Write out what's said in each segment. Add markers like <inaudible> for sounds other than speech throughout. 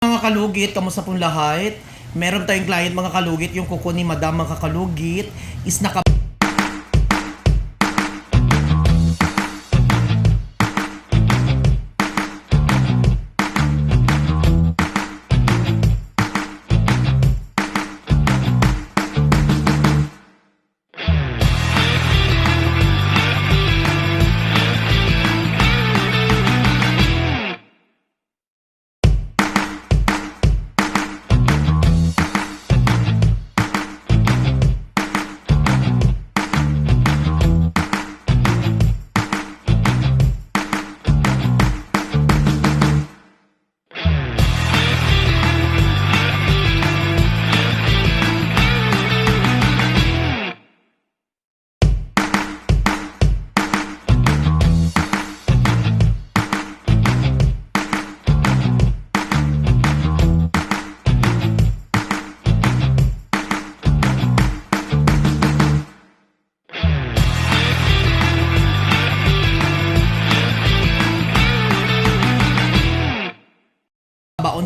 Mga kalugit, kamusta pong lahat? Meron tayong client mga kalugit, yung kuko ni Madam mga kalugit is naka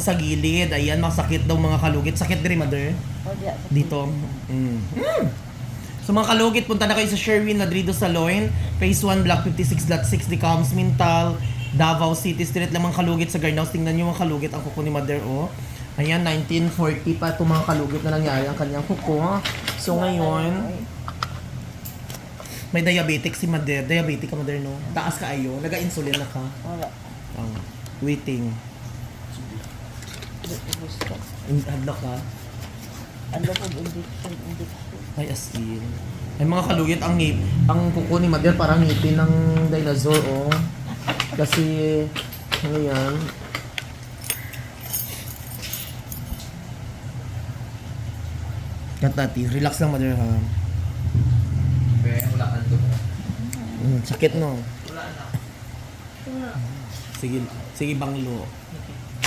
sa gilid. Ayan, masakit daw mga kalugit. Sakit din, mother. O, sa Dito. Mm. Mm. So mga kalugit, punta na kayo sa Sherwin Ladrido Saloon, Phase 1, Block 56, Lot 6, Decams, Mintal, Davao City Street lang mga kalugit sa Garnaus. Tingnan nyo mga kalugit ang kuko ni Mother, oh. Ayan, 1940 pa itong mga kalugit na nangyari ang kanyang kuko. So ngayon, may diabetic si Mother. Diabetic ka, Mother, no? Taas ka ayo. Naga-insulin na ka. Wala. Oh, waiting. Gusto. Hadlock ka. Ano po, injection, injection. Ay, as in. Ay, mga kalugit, ang ngip, ang kuko ni Mother parang ngipin ng dinosaur, oh. Kasi, ano yan? Kat natin, relax lang Mother, ha? Kaya wala kang dumo. Mm, sakit, no? Wala na. Sige, sige banglo.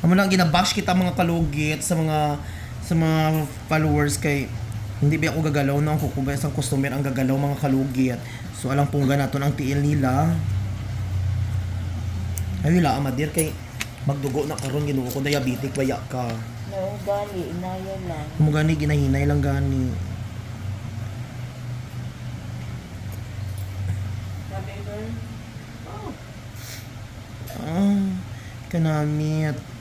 Amo lang ginabash kita mga kalugit sa mga sa mga followers kay hindi ba ako gagalaw no ang kukubay isang customer ang gagalaw mga kalugit. So alang pungga naton ang tiil nila. Ay wala amadir kay magdugo na karon ginuo ko diabetic baya ka. No, gali, inaya lang. Mo gani ginahinay lang gani. Ah, kanamit.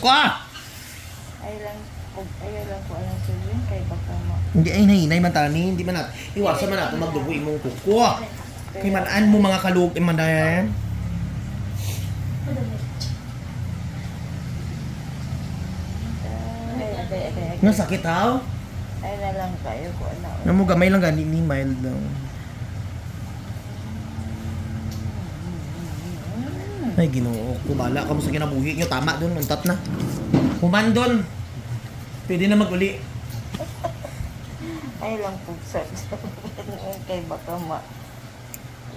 Ka! Ay lang, ayaw lang ko alam sa yun, kay baka ma... Hindi ay nahinay man tani, hindi man nat. Iwasan man nato magdugo imong kuko. Kay manan mo mga kalug dayan. Ay, ay, ay, Nga sakit haw. ay na lang kayo ko ano. Namo gamay lang gani ni mild daw. Ay Ginoo, kumala ka mo sa kinabuhi nyo, tama doon, untat na. Human doon. Pwede na maguli. Ay lang po sa <laughs> kay baka ma...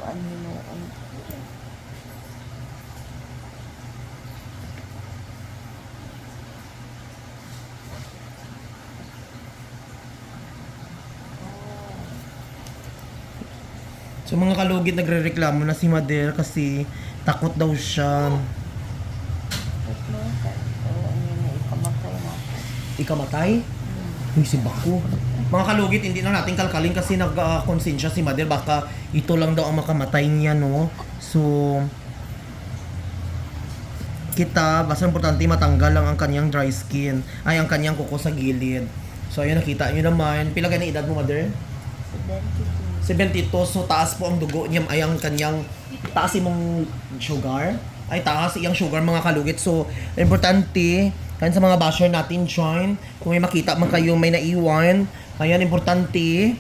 Ano ano. So mga kalugit nagrereklamo na si Mader kasi takot daw siya. Ikamatay si Baku. Mga kalugit, hindi na natin kalkalin kasi nag-konsensya si Mader. Baka ito lang daw ang makamatay niya, no? So, kita, basta importante matanggal lang ang kanyang dry skin. Ay, ang kanyang kuko sa gilid. So ayun, nakita nyo naman. Pila gani edad mo, mother? 72. So taas po ang dugo niya. Ay ang kanyang taas imong sugar. Ay taas iyang sugar mga kalugit. So importante kan sa mga basher natin join. Kung may makita man kayo may naiwan. Ayan, importante.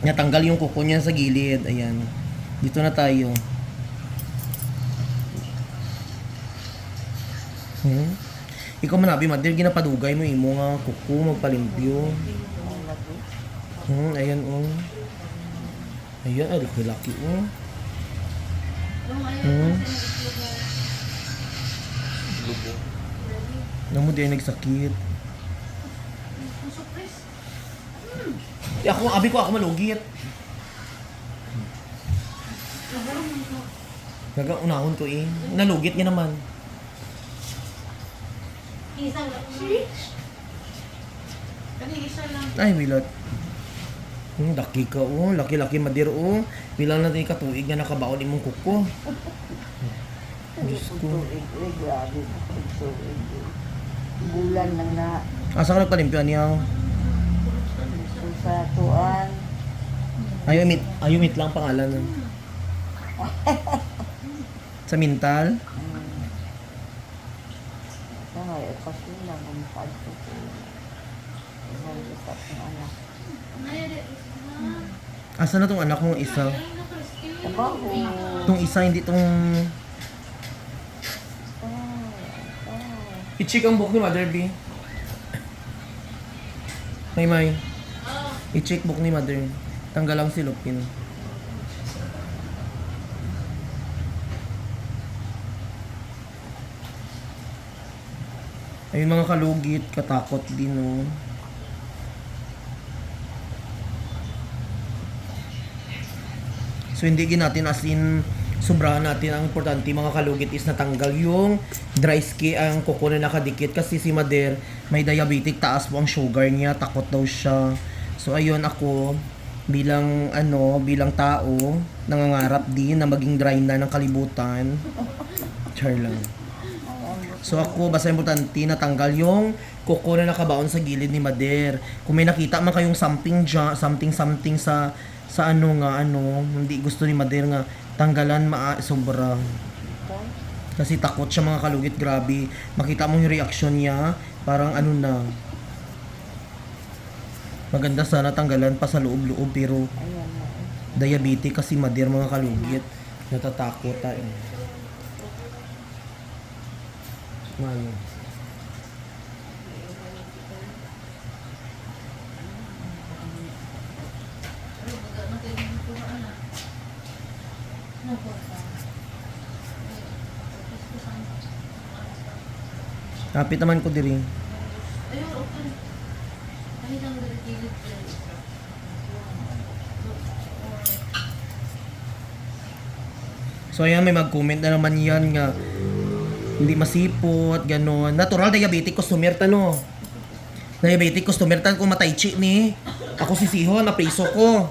Natanggal yung kuko niya sa gilid. Ayan. Dito na tayo. Hmm? Ikaw manabi, mother, ginapadugay mo imo nga kuko, magpalimpyo. Hmm, ayan oh. Ayan, ay, laki-laki oh. Hmm. Lubo. Namo di ay nagsakit. Di ako, abi ko ako malugit. Gaga unahon ko eh. Nalugit niya naman. Isang Kani isa lang. Ay, wilot. Hmm, laki ka oh. Laki-laki madir oh. Bilang natin katuig nga nakabaon imong kuko. <laughs> Diyos ko. Bulan lang na Asa ka nagpalimpyo niya? sa tuan. Ayaw mit, ayaw mit lang pangalan. <laughs> Sa mintal? Sa nga, kasi lang ang ko. Isang isa ng anak. Asa na tong anak mong isa? Trabaho. Tong isa hindi tong I-check ang book ni Mother B. May may. I-check book ni Mother. Tanggal ang silupin. Ayun mga kalugit, katakot din oh. So hindi natin as in sobrahan natin ang importante mga kalugit is natanggal yung dry skin ang kuko na nakadikit. Kasi si Mader may diabetic taas po ang sugar niya takot daw siya. So ayun ako bilang ano bilang tao nangangarap din na maging dry na ng kalibutan. Char lang. So ako, basta importante natanggal yung kuko na nakabaon sa gilid ni Mader. Kung may nakita man kayong something dyan, something something sa sa ano nga ano, hindi gusto ni Mader nga tanggalan maa sobra. Kasi takot siya mga kalugit, grabe. Makita mo yung reaction niya, parang ano na. Maganda sana tanggalan pa sa loob-loob pero diabetic kasi Mader mga kalugit. Natatakot tayo. Ano? Kapit naman ko diri. Ayun, okay. Kani lang dari kilid So ayan, may mag-comment na naman yan nga hindi masipot, gano'n. Natural diabetic customer tano. Diabetic customer tan kung matay chi ni. Ako si Siho, na preso ko.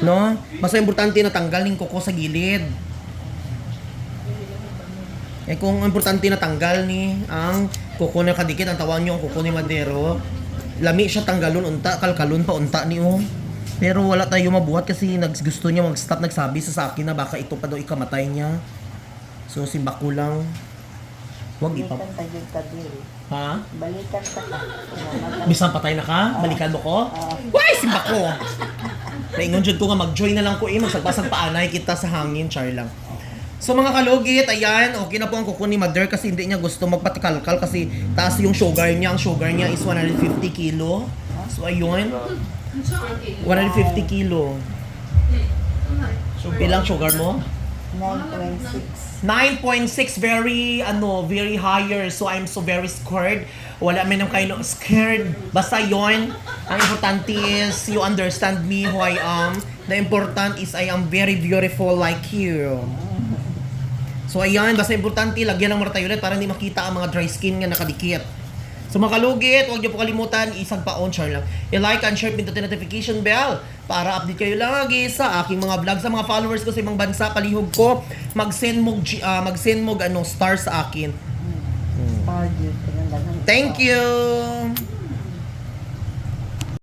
No? Basta importante na tanggal ning kuko sa gilid. Eh kung importante na tanggal ni ang kuko na kadikit ang tawan niyo ang kuko ni Madero, lami siya tanggalon unta kalkalon pa unta ni oh. Pero wala tayo mabuhat kasi gusto niya mag-stop nagsabi sa, sa akin na baka ito pa daw ikamatay niya. So simba ko lang. Huwag ipa... Balikan ka diri. Ha? Balikan ka. Bisan patay na ka? Balikan mo ko? Ah, Why, simba ko! Naingon dyan ko nga mag-join na lang ko eh. Magsagpasag paanay kita sa hangin, char lang. So mga kalugit, ayan, okay na po ang kuko ni Mother kasi hindi niya gusto magpatikalkal kasi taas yung sugar niya. Ang sugar niya is 150 kilo. So ayun, 150 kilo. Bilang sugar mo? 9.6. 9.6 very ano very higher so I'm so very scared wala man kayo scared basta yon ang importante is you understand me who I am the important is I am very beautiful like you so ayan basta importante lagyan ng martayolet para hindi makita ang mga dry skin nga nakadikit So mga kalugit, huwag niyo po kalimutan, isang pa-on share lang. I-like and share, pindutin notification bell para update kayo lagi sa aking mga vlog. Sa mga followers ko sa ibang bansa, palihog ko, mag-send mo, ah, mag-send mo ano, star sa akin. Thank you!